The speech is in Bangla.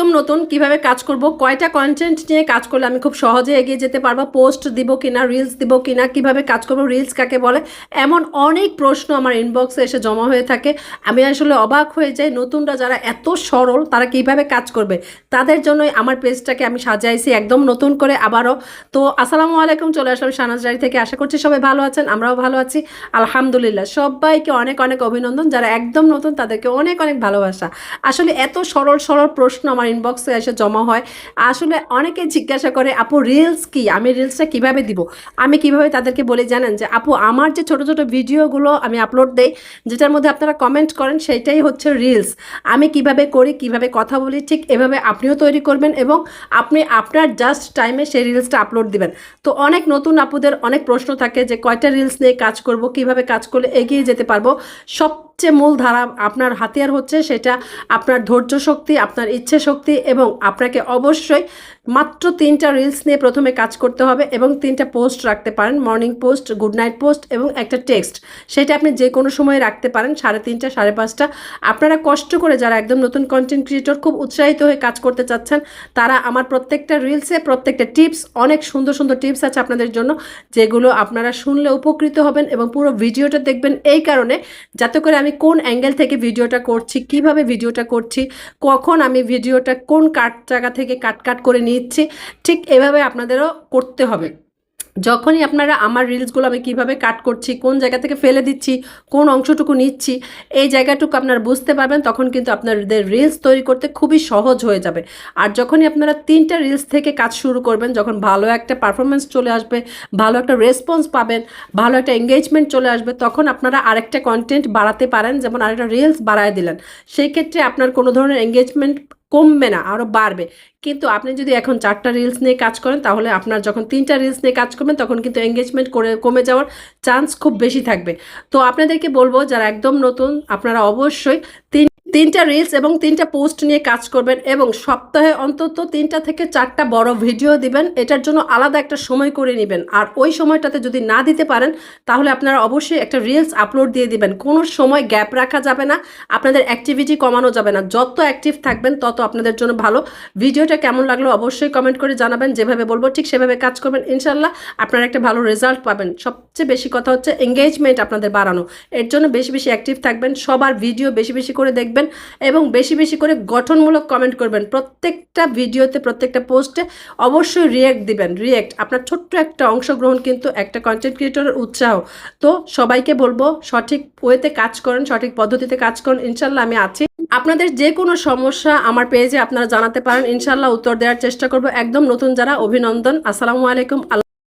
একদম নতুন কীভাবে কাজ করব, কয়টা কন্টেন্ট নিয়ে কাজ করলে আমি খুব সহজে এগিয়ে যেতে পারব পোস্ট দিব কিনা রিলস দিব কিনা, কীভাবে কাজ করব রিলস কাকে বলে, এমন অনেক প্রশ্ন আমার ইনবক্সে এসে জমা হয়ে থাকে। আমি আসলে অবাক হয়ে যাই নতুনরা যারা এত সরল, তারা কীভাবে কাজ করবে? তাদের জন্যই আমার পেজটাকে আমি সাজাইছি একদম নতুন করে আবারও। তো আসসালামু আলাইকুম, চলে আসলাম সানাজ ডায়েরি থেকে। আশা করছি সবাই ভালো আছেন, আমরাও ভালো আছি। আলহামদুলিল্লাহ, সবাইকে অনেক অনেক অভিনন্দন। যারা একদম নতুন, তাদেরকে অনেক অনেক ভালোবাসা। আসলে এত সরল সরল প্রশ্ন আমার ইনবক্সে এসে জমা হয়। আসলে অনেকে জিজ্ঞাসা করে, আপু রিলস কি? আমি রিলসটা কীভাবে দিব? আমি কীভাবে তাদেরকে বলে, জানেন যে, আপু, আমার যে ছোট ছোট ভিডিওগুলো আমি আপলোড দেই, যেটার মধ্যে আপনারা কমেন্ট করেন সেটাই হচ্ছে রিলস আমি কীভাবে করি, কীভাবে কথা বলি, ঠিক এভাবে আপনিও তৈরি করবেন এবং আপনি আপনার জাস্ট টাইমে সেই রিলসটা আপলোড দিবেন। তো অনেক নতুন আপুদের অনেক প্রশ্ন থাকে যে, কয়টা রিলস নিয়ে কাজ করব? কীভাবে কাজ করলে এগিয়ে যেতে পারব? সবচেয়ে মূল ধারা আপনার হাতিয়ার হচ্ছে সেটা আপনার ধৈর্য শক্তি, আপনার ইচ্ছে শক্তি এবং আপনাকে অবশ্যই মাত্র তিনটা রিলস নিয়ে প্রথমে কাজ করতে হবে এবং তিনটা পোস্ট রাখতে পারেন। Morning post good night post এবং একটা টেক্সট সেটা আপনি যে কোনো সময় রাখতে পারেন, সাড়ে তিনটা, সাড়ে পাঁচটা। আপনারা কষ্ট করে যারা একদম নতুন কন্টেন্ট ক্রিয়েটর খুব উৎসাহিত হয়ে কাজ করতে চাচ্ছেন, তারা আমার প্রত্যেকটা রিলসে প্রত্যেকটা টিপস অনেক সুন্দর সুন্দর টিপস আছে আপনাদের জন্য, যেগুলো আপনারা শুনলে উপকৃত হবেন এবং পুরো ভিডিওটা দেখবেন এই কারণে। যাতে করে আমি কোন অ্যাঙ্গেল থেকে ভিডিওটা করছি, কীভাবে ভিডিওটা করছি, কখন আমি ভিডিওটা কোন কাট জায়গা থেকে কাট কাট করে নিচ্ছি, ঠিক এভাবে আপনাদেরও করতে হবে। যখনই আপনারা আমার রিলসগুলো আমি কীভাবে কাট করছি, কোন জায়গা থেকে ফেলে দিচ্ছি, কোন অংশটুকু নিচ্ছি, এই জায়গাটুকু আপনারা বুঝতে পারবেন, তখন কিন্তু আপনাদের রিলস তৈরি করতে খুবই সহজ হয়ে যাবে। আর যখনই আপনারা তিনটা রিলস থেকে কাজ শুরু করবেন, যখন ভালো একটা পারফরমেন্স চলে আসবে, ভালো একটা রেসপন্স পাবেন, ভালো একটা এঙ্গেজমেন্ট চলে আসবে, তখন আপনারা আরেকটা কন্টেন্ট বাড়াতে পারেন, যেমন আরেকটা রিলস বাড়ায় দিলেন। সেই ক্ষেত্রে আপনার কোনো ধরনের এঙ্গেজমেন্ট কমবে না আরও বাড়বে। কিন্তু আপনি যদি এখন চারটা রিলস নিয়ে কাজ করেন, তাহলে আপনার যখন তিনটা রিলস নিয়ে কাজ করবেন, তখন কিন্তু এঙ্গেজমেন্ট করে কমে যাওয়ার চান্স খুব বেশি থাকবে। তো আপনাদেরকে বলব, যারা একদম নতুন, আপনারা অবশ্যই তিন তিনটা রিলস এবং তিনটা পোস্ট নিয়ে কাজ করবেন এবং সপ্তাহে অন্তত তিনটা থেকে চারটা বড় ভিডিও দিবেন। এটার জন্য আলাদা একটা সময় করে নেবেন। আর ওই সময়টাতে যদি না দিতে পারেন, তাহলে আপনারা অবশ্যই একটা রিলস আপলোড দিয়ে দিবেন। কোনো সময় গ্যাপ রাখা যাবে না, আপনাদের অ্যাক্টিভিটি কমানো যাবে না। যত অ্যাক্টিভ থাকবেন, তত আপনাদের জন্য ভালো। ভিডিওটা কেমন লাগল অবশ্যই কমেন্ট করে জানাবেন। যেভাবে বলব ঠিক সেভাবে কাজ করবেন। ইনশাল্লাহ আপনারা একটা ভালো রেজাল্ট পাবেন। সবচেয়ে বেশি কথা হচ্ছে এঙ্গেজমেন্ট আপনাদের বাড়ানো। এর জন্য বেশি বেশি অ্যাক্টিভ থাকবেন। সবার ভিডিও বেশি বেশি করে দেখবেন। এবং বেশি বেশি করে গঠনমূলক কমেন্ট করবেন। প্রত্যেকটা ভিডিওতে প্রত্যেকটা পোস্টে অবশ্যই রিয়েক্ট দিবেন। রিয়েক্ট আপনার ছোট্ট একটা অংশগ্রহণ কিন্তু একটা কন্টেন্ট ক্রিয়েটরের উৎসাহ। তো সবাইকে বলব, সঠিক ওয়েতে কাজ করেন, সঠিক পদ্ধতিতে কাজ করেন, ইনশাল্লাহ আমি আছি। আপনাদের যে কোনো সমস্যা আমার পেজে আপনারা জানাতে পারেন। ইনশাল্লাহ উত্তর দেওয়ার চেষ্টা করব। একদম নতুন যারা, অভিনন্দন। আসসালামু আলাইকুম। আল্লাহ